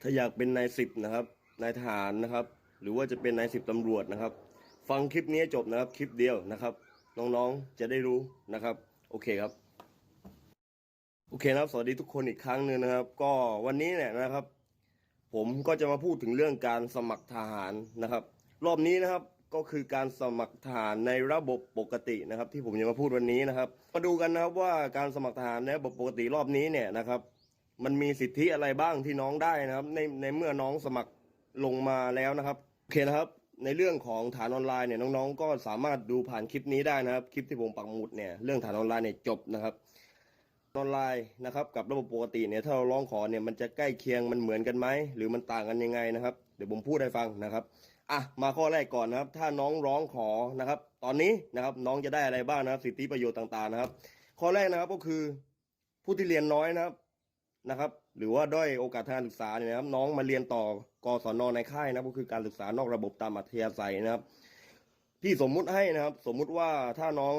ถ้าอยากเป็นนายสิบนะครับ นายทหารนะครับ หรือว่าจะเป็นนายสิบตำรวจนะครับ ฟังคลิปนี้จบนะครับ คลิปเดียวนะครับ น้องๆ จะได้รู้นะครับ โอเคครับ โอเคนะครับ สวัสดีทุกคนอีกครั้งหนึ่งนะครับ ก็วันนี้เนี่ยนะครับ ผมก็จะมาพูดถึงเรื่องการสมัครทหารนะครับ รอบนี้นะครับก็คือการสมัครทหารในระบบปกตินะครับ ที่ผมจะมาพูดวันนี้นะครับ มาดูกันนะครับว่าการสมัครทหารในระบบปกติรอบนี้เนี่ยนะครับ มันมีสิทธิอะไรบ้างที่น้องได้นะครับ ในในเมื่อน้องสมัครลงมาแล้วนะครับโอเคนะครับในเรื่องของฐานออนไลน์เนี่ยน้องๆ ก็สามารถดูผ่านคลิปนี้ได้นะครับ คลิปที่ผมปักหมุดเนี่ยเรื่องฐานออนไลน์เนี่ยจบนะครับออนไลน์นะครับกับระบบปกติเนี่ยถ้าเราร้องขอเนี่ยมันจะใกล้เคียงมันเหมือนกันไหมหรือมันต่างกันยังไงนะครับ เดี๋ยวผมพูดให้ฟังนะครับอะมาข้อแรกก่อนนะครับ ถ้าน้องร้องขอนะครับ ตอนนี้นะครับน้องจะได้อะไรบ้างนะครับ สิทธิประโยชน์ต่างๆนะครับ ข้อแรกนะครับก็คือผู้ที่เรียนน้อยนะครับ นะครับ หรือว่าด้อยโอกาสทางการศึกษาเนี่ยนะครับน้องมาเรียนต่อกศนในค่ายนะก็คือการศึกษานอกระบบตามอัธยาศัยนะครับพี่สมมุติให้นะครับ สมมุติว่าถ้าน้อง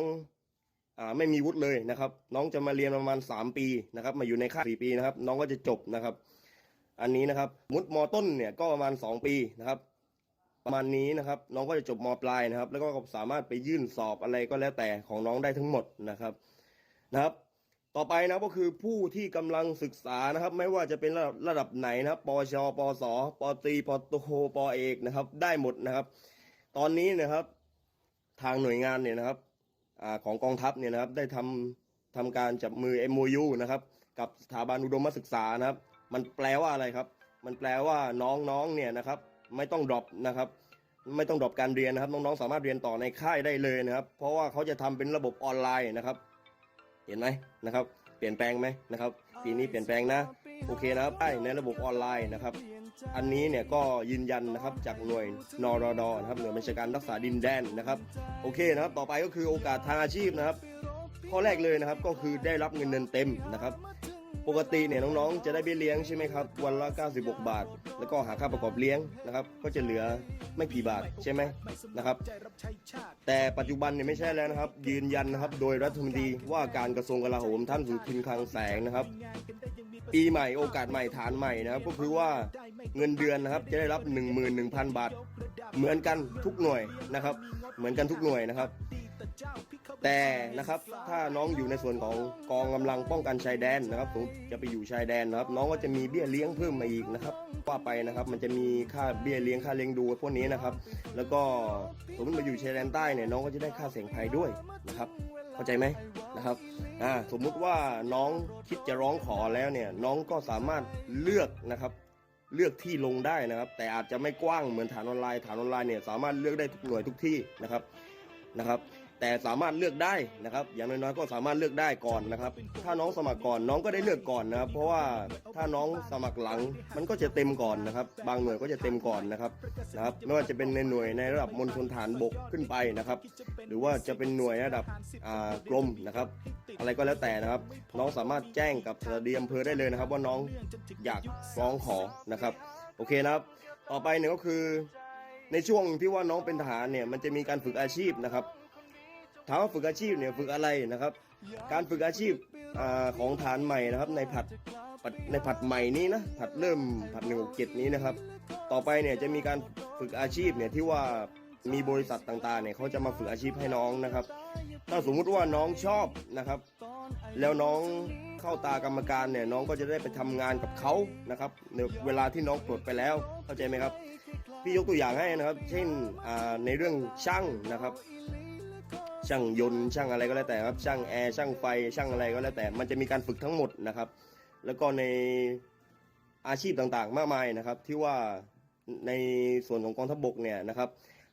อ่าไม่มีวุฒิเลยนะครับ น้องจะมาเรียนประมาณสามปีนะครับ มาอยู่ในค่ายสี่ปีนะครับ น้องก็จะจบนะครับ อันนี้นะครับมุดมต้นเนี่ยก็ประมาณสองปีนะครับ ประมาณนี้นะครับ น้องก็จะจบมปลายนะครับ แล้วก็สามารถไปยื่นสอบอะไรก็แล้วแต่ของน้องได้ทั้งหมดนะครับนะครับ ต่อไปนะก็คือผู้ที่กำลังศึกษานะครับ ไม่ว่าจะเป็นระดับระดับไหนนะครับปชปสปตรีปโทปเอกนะครับ ได้หมดนะครับ ตอนนี้นะครับ ทางหน่วยงานเนี่ยนะครับอของกองทัพเนี่ยนะครับ ได้ทำทำการจับมือ MOU นะครับ กับสถาบันอุดมศึกษานะครับ มันแปลว่าอะไรครับ มันแปลว่าน้องๆเนี่ยนะครับ ไม่ต้องดรอปนะครับ ไม่ต้องดรอปการเรียนนะครับ น้องๆสามารถเรียนต่อในค่ายได้เลยนะครับ เพราะว่าเขาจะทำเป็นระบบออนไลน์นะครับ เห็นไหมนะครับ เปลี่ยนแปลงไหมนะครับปีนี้เปลี่ยนแปลงนะโอเคนะครับได้ในระบบออนไลน์นะครับ อันนี้เนี่ยก็ยืนยันนะครับจากหน่วยนรดนะครับหน่วยบัญชาการรักษาดินแดนนะครับโอเคนะครับ ต่อไปก็คือโอกาสทางอาชีพนะครับ ข้อแรกเลยนะครับก็คือได้รับเงินเดือนเต็มนะครับ ปกติเนี่ยน้องๆ จะได้เบี้ยเลี้ยงใช่ไหมครับวันละ 96 บาท แล้วก็หาค่าประกอบเลี้ยงนะครับ ก็จะเหลือไม่กี่บาทใช่ไหมนะครับ แต่ปัจจุบันเนี่ยไม่ใช่แล้วนะครับ ยืนยันนะครับ โดยรัฐมนตรีว่าการกระทรวงกลาโหมท่านสุทินคลังแสงนะครับ ปีใหม่โอกาสใหม่ฐานใหม่นะครับ ก็คือว่าเงินเดือนนะครับจะได้รับ 11,000 บาท เหมือนกันทุกหน่วยนะครับ เหมือนกันทุกหน่วยนะครับ แต่นะครับถ้าน้องอยู่ในส่วนของกองกำลังป้องกันชายแดนนะครับผมจะไปอยู่ชายแดนนะครับ น้องก็จะมีเบี้ยเลี้ยงเพิ่มมาอีกนะครับว่าไปนะครับ มันจะมีค่าเบี้ยเลี้ยงค่าเลี้ยงดูพวกนี้นะครับ แล้วก็สมมติมาอยู่ชายแดนใต้เนี่ยน้องก็จะได้ค่าเสี่ยงภัยด้วยนะครับ เข้าใจไหมนะครับอ่าสมมุติว่าน้องคิดจะร้องขอแล้วเนี่ย น้องก็สามารถเลือกนะครับเลือกที่ลงได้นะครับ แต่อาจจะไม่กว้างเหมือนฐานออนไลน์ฐานออนไลน์เนี่ยสามารถเลือกได้ทุกหน่วยทุกที่นะครับนะครับ แต่สามารถเลือกได้นะครับ อย่างน้อยๆก็สามารถเลือกได้ก่อนนะครับ ถ้าน้องสมัครก่อนน้องก็ได้เลือกก่อนนะครับ เพราะว่าถ้าน้องสมัครหลังมันก็จะเต็มก่อนนะครับ บางหน่วยก็จะเต็มก่อนนะครับนะครับ ไม่ว่าจะเป็นในหน่วยในระดับมณฑลฐานบกขึ้นไปนะครับ หรือว่าจะเป็นหน่วยระดับอ่ากรมนะครับ อะไรก็แล้วแต่นะครับ น้องสามารถแจ้งกับสถานีอำเภอได้เลยนะครับ ว่าน้องอยากร้องขอนะครับ โอเคนะครับ ต่อไปเนี่ยก็คือในช่วงที่ว่าน้องเป็นทหารเนี่ยมันจะมีการฝึกอาชีพนะครับ ถามว่าฝึกอาชีพเนี่ยฝึกอะไรนะครับ การฝึกอาชีพอของฐานใหม่นะครับ ในผัดในผัดใหม่นี้นะผัดเริ่มผัดหนึ่งเจ็ดนี้นะครับ ต่อไปเนี่ยจะมีการฝึกอาชีพเนี่ยที่ว่ามีบริษัทต่างๆเนี่ยเขาจะมาฝึกอาชีพให้น้องนะครับ ถ้าสมมุติว่าน้องชอบนะครับ แล้วน้องเข้าตากรรมการเนี่ยน้องก็จะได้ไปทำงานกับเขานะครับในเวลาที่น้องปลดไปแล้วเข้าใจไหมครับพี่ยกตัวอย่างให้นะครับ เช่นในเรื่องช่างนะครับ ช่างยนต์ช่างอะไรก็แล้วแต่ครับช่างแอร์ช่างไฟช่างอะไรก็แล้วแต่ มันจะมีการฝึกทั้งหมดนะครับ แล้วก็ในอาชีพต่างๆ มากมายนะครับ ที่ว่าในส่วนของกองทัพบกเนี่ยนะครับ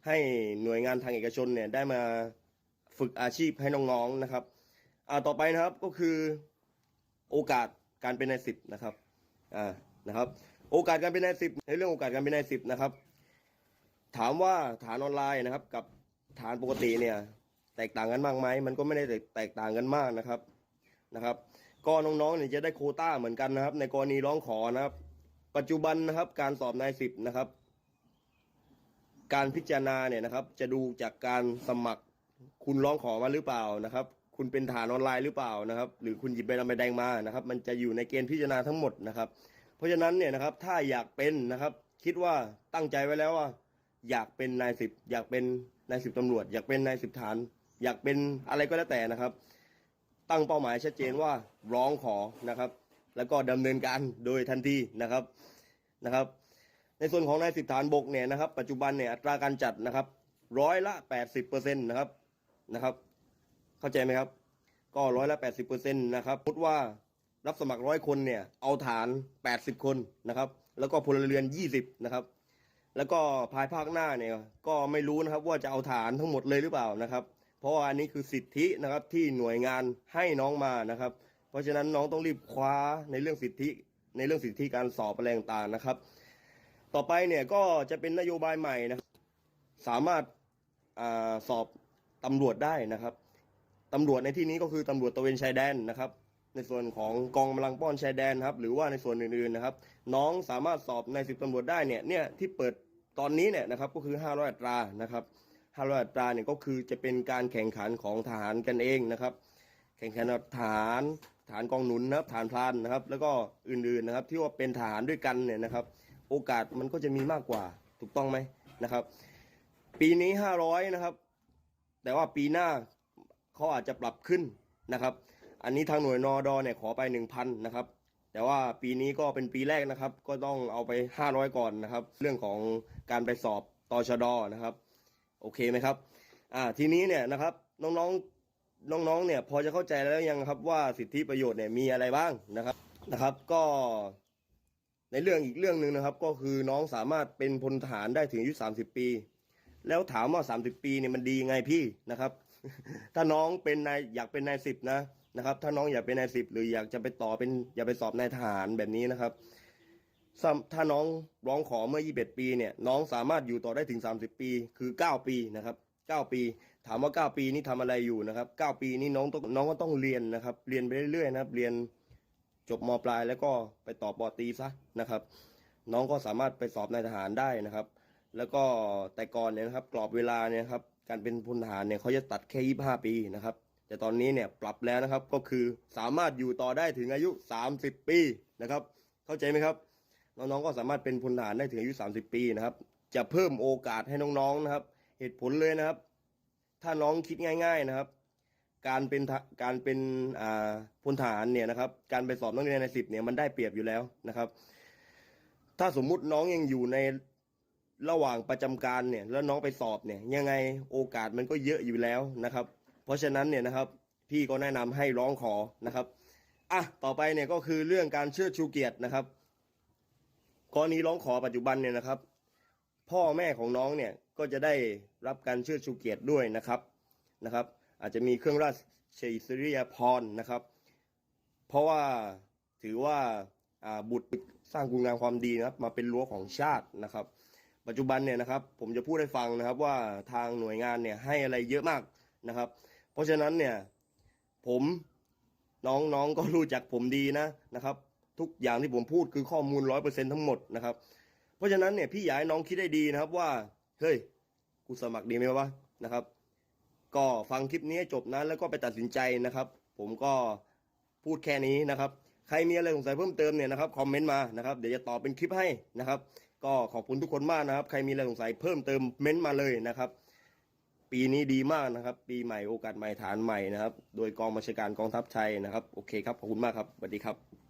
ให้หน่วยงานทางเอกชนเนี่ยได้มาฝึกอาชีพให้น้องๆนะครับอ่าต่อไปนะครับก็คือโอกาสการเป็นนายสิบนะครับอ่านะครับโอกาสการเป็นนายสิบในเรื่องโอกาสการเป็นนายสิบนะครับ ถามว่าฐานออนไลน์นะครับ กับฐานปกติเนี่ย แตกต่างกันมากไหมมันก็ไม่ได้แตกต่างกันมากนะครับนะครับ ก็น้องๆเนี่ยจะได้โคต้าเหมือนกันนะครับ ในกรณีร้องขอนะครับ ปัจจุบันนะครับ การสอบนายสิบนะครับ การพิจารณาเนี่ยนะครับ จะดูจากการสมัครคุณร้องขอมาหรือเปล่านะครับ คุณเป็นฐานออนไลน์หรือเปล่านะครับ หรือคุณหยิบใบดำใบแดงมานะครับ มันจะอยู่ในเกณฑ์พิจารณาทั้งหมดนะครับ เพราะฉะนั้นเนี่ยนะครับ ถ้าอยากเป็นนะครับ คิดว่าตั้งใจไว้แล้วว่า อยากเป็นนายสิบอยากเป็นนายสิบตำรวจ อยากเป็นนายสิบฐาน อยากเป็นอะไรก็แล้วแต่นะครับ ตั้งเป้าหมายชัดเจนว่าร้องขอนะครับ แล้วก็ดำเนินการโดยทันทีนะครับนะครับ ในส่วนของนายสิบฐานบกเนี่ยนะครับ ปัจจุบันเนี่ยอัตราการจัดนะครับร้อยละแปดสิบเปอร์เซ็นต์นะครับนะครับ เข้าใจไหมครับ ก็ร้อยละแปดสิบเปอร์เซ็นต์นะครับพูดว่ารับสมัครร้อยคนเนี่ยเอาฐานแปดสิบคนนะครับ แล้วก็พลเรือนยี่สิบนะครับแล้วก็ภายภาคหน้าเนี่ยก็ไม่รู้นะครับว่าจะเอาฐานทั้งหมดเลยหรือเปล่านะครับ เพราะอันนี้คือสิทธินะครับที่หน่วยงานให้น้องมานะครับ เพราะฉะนั้นน้องต้องรีบคว้าในเรื่องสิทธิ ในเรื่องสิทธิการสอบอะไรต่างๆนะครับ ต่อไปเนี่ยก็จะเป็นนโยบายใหม่นะสามารถอาสอบตำรวจได้นะครับตำรวจในที่นี้ก็คือตำรวจตะเวนชายแดนนะครับ ในส่วนของกองกำลังป้อนชายแดนครับ หรือว่าในส่วนอื่นๆนะครับ น้องสามารถสอบในสิบตำรวจได้เนี่ยเนี่ยที่เปิดตอนนี้เนี่ยนะครับก็คือ500อัตรานะครับ 500อัตราเนี่ยก็คือจะเป็นการแข่งขันของทหารกันเองนะครับ แข่งขันกับทหารฐานกองหนุนนะครับฐานพลานนะครับ แล้วก็อื่นๆนะครับที่ว่าเป็นทหารด้วยกันเนี่ยนะครับ โอกาสมันก็จะมีมากกว่าถูกต้องไหมนะครับ ปีนี้500นะครับ แต่ว่าปีหน้าเขาอาจจะปรับขึ้นนะครับ อันนี้ทางหน่วยนอดอเนี่ยขอไป1,000นะครับแต่ว่าปีนี้ก็เป็นปีแรกนะครับ ก็ต้องเอาไป 500 ก่อนนะครับ เรื่องของการไปสอบตชดนะครับ โอเคไหมครับ อ่าทีนี้เนี่ยนะครับน้องๆน้องๆเนี่ยพอจะเข้าใจแล้วยังครับว่าสิทธิประโยชน์เนี่ยมีอะไรบ้างนะครับนะครับ ก็ในเรื่องอีกเรื่องหนึ่งนะครับ ก็คือน้องสามารถเป็นพลทหารได้ถึงอายุ30ปี แล้วถามว่า30ปีเนี่ยมันดีไงพี่นะครับ ถ้าน้องเป็นนายอยากเป็นนายสิบนะนะครับ ถ้าน้องอยากเป็นนายสิบหรืออยากจะไปต่อเป็นอยากไปสอบนายทหารแบบนี้นะครับ ถ้าน้องร้องขอเมื่อ 21 ปีเนี่ยน้องสามารถอยู่ต่อได้ถึง 30 ปี คือ 9 ปีนะครับ9 ปี ถามว่า 9 ปีนี้ทำอะไรอยู่นะครับ9ปีนี้น้องต้องน้องก็ต้องเรียนนะครับ เรียนไปเรื่อยๆนะครับ เรียนจบมปลายแล้วก็ไปต่อปอตรีซะนะครับ น้องก็สามารถไปสอบนายทหารได้นะครับ แล้วก็แต่ก่อนเนี่ยนะครับ กรอบเวลาเนี่ยครับการเป็นพลทหารเนี่ยเขาจะตัดแค่ 25 ปีนะครับ แต่ตอนนี้เนี่ยปรับแล้วนะครับก็คือสามารถอยู่ต่อได้ถึงอายุ 30 ปีนะครับ เข้าใจไหมครับ น้องๆก็สามารถเป็นพลทหารได้ถึงอายุ 30 ปีนะครับ จะเพิ่มโอกาสให้น้องๆนะครับ เหตุผลเลยนะครับ ถ้าน้องคิดง่าย ๆนะครับ การเป็นการเป็นอ่าพลทหารเนี่ยนะครับ การไปสอบนักเรียนในสิบเนี่ยมันได้เปรียบอยู่แล้วนะครับ ถ้าสมมุติน้องยังอยู่ในระหว่างประจำการเนี่ย แล้วน้องไปสอบเนี่ย ยังไงโอกาสมันก็เยอะอยู่แล้วนะครับ เพราะฉะนั้นเนี่ยนะครับ พี่ก็แนะนำให้ร้องขอนะครับอะต่อไปเนี่ยก็คือเรื่องการเชิดชูเกียรตินะครับ กรณีร้องขอปัจจุบันเนี่ยนะครับ พ่อแม่ของน้องเนี่ยก็จะได้รับการเชิดชูเกียรติด้วยนะครับนะครับ อาจจะมีเครื่องราชอิสริยาภรนะครับ เพราะว่าถือว่าอ่าบุตรสร้างคุณงามความดีนะครับมาเป็นรั้วของชาตินะครับ ปัจจุบันเนี่ยนะครับ ผมจะพูดให้ฟังนะครับว่าทางหน่วยงานเนี่ยให้อะไรเยอะมากนะครับ เพราะฉะนั้นเนี่ยผมน้องๆก็รู้จักผมดีนะนะครับ ทุกอย่างที่ผมพูดคือข้อมูลร้อยเปอร์เซ็นทั้งหมดนะครับ เพราะฉะนั้นเนี่ยพี่อยากให้น้องคิดได้ดีนะครับว่า เฮ้ย กูสมัครดีไหมวะนะครับ ก็ฟังคลิปนี้จบนะแล้วก็ไปตัดสินใจนะครับ ผมก็พูดแค่นี้นะครับ ใครมีอะไรสงสัยเพิ่มเติมเนี่ยนะครับคอมเมนต์มานะครับ เดี๋ยวจะตอบเป็นคลิปให้นะครับ ก็ขอบคุณทุกคนมากนะครับ ใครมีอะไรสงสัยเพิ่มเติมเม้นต์มาเลยนะครับ ปีนี้ดีมากนะครับ ปีใหม่โอกาสใหม่ฐานใหม่นะครับ โดยกองบัญชาการกองทัพไทยนะครับ โอเคครับ ขอบคุณมากครับสวัสดีครับ